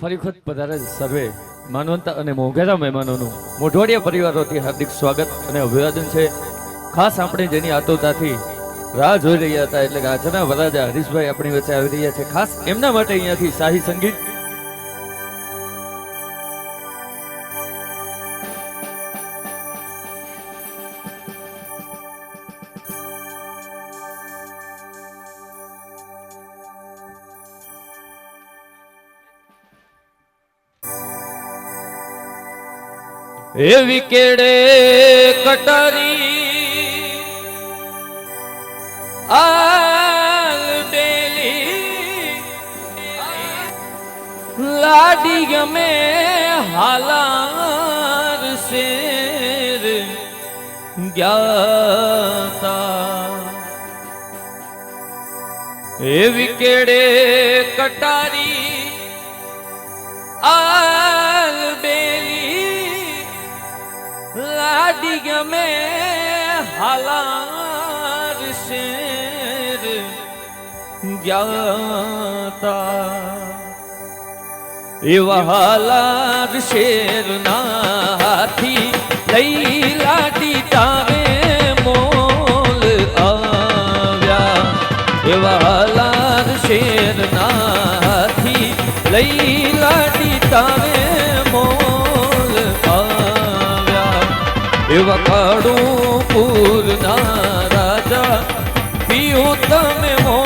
ફરી ખુદ પધારે સર્વે માનવંત અને મોઘેરા મહેમાનોનું મોઢવાડિયા પરિવારોથી હાર્દિક સ્વાગત અને અભિવાદન છે. ખાસ આપણે જેની આતુરતાથી રાહ જોઈ રહ્યા હતા એટલે કે આજના વરાજા હરીશભાઈ આપણી વચ્ચે આવી રહ્યા છે. ખાસ એમના માટે અહીંયાથી શાહી સંગીત એવી કેડે કટારી. આલબેલી લાડી ગમે હાલાર શેર. જ્ઞાતા એવી કેડે કટારી. ગમે હાલાર શેર જ્ઞાતા એવા હાલાર શેર ના હાથી લઈ લાડી તારે મોલ આવ્યા. એવા હાલાર શેર ના હાથી લઈ લાડી તારે કાળું પૂરના રાજા પીયું તમે મોડા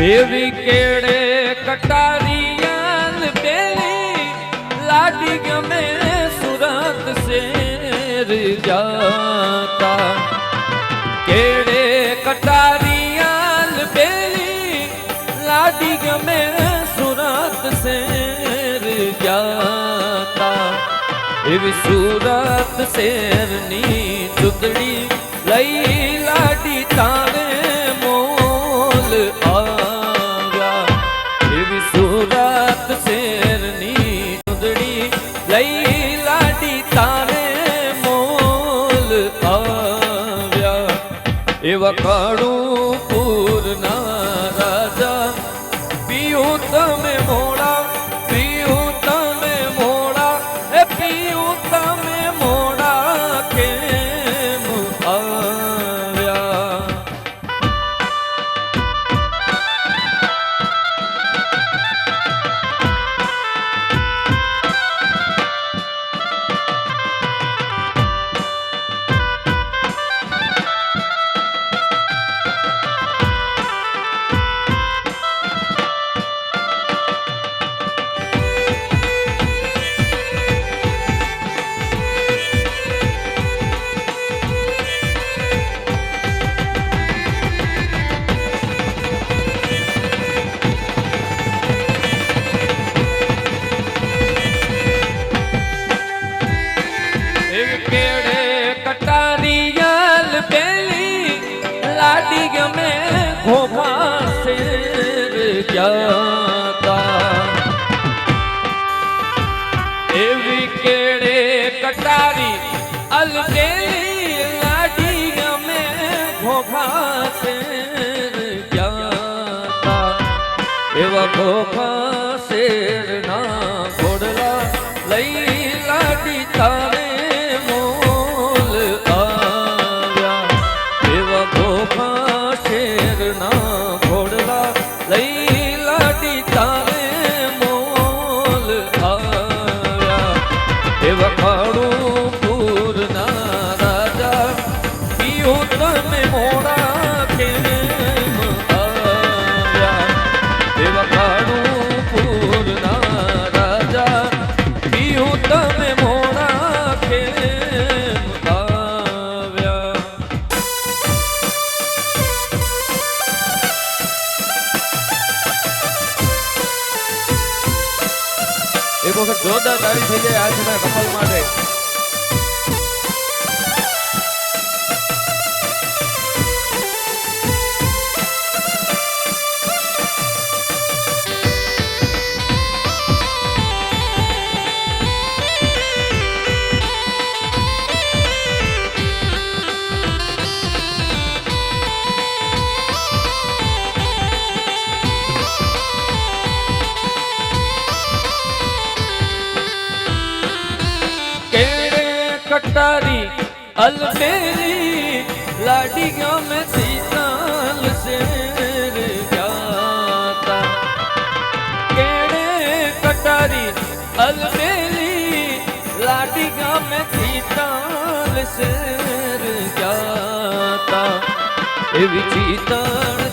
એવી કેડે કટારિયાલ બેલી લાડી ગમે સુરત શેર જાતા. કેડે કટારિયાલ બેલી લાડી ગમે સુરત શેર જાતા. એવી સુરત શેરની ચૂંટણી લઈ લાડી તારે મોલ આવ્યા. એવા કાળું કટારી અલબેલી લાડી શેર જાતા એવા ખોખા શેર ના ઘોડલા લઈ લાડી તારે મોલ આવ્યા. એવા ખોખા શેર ના ઘોડલા લઈ લાડી તારે વખત જોરદાર તારી થઈ જાય આજના કપલ માટે. કટારી, અલબેરી લાડી ગયો મેં સીતાલ શેર જાતા. કેણે કટારી, અલબેરી લાડી ગયો મેં સીતાલ શેર જાતા. એવી ચીતણ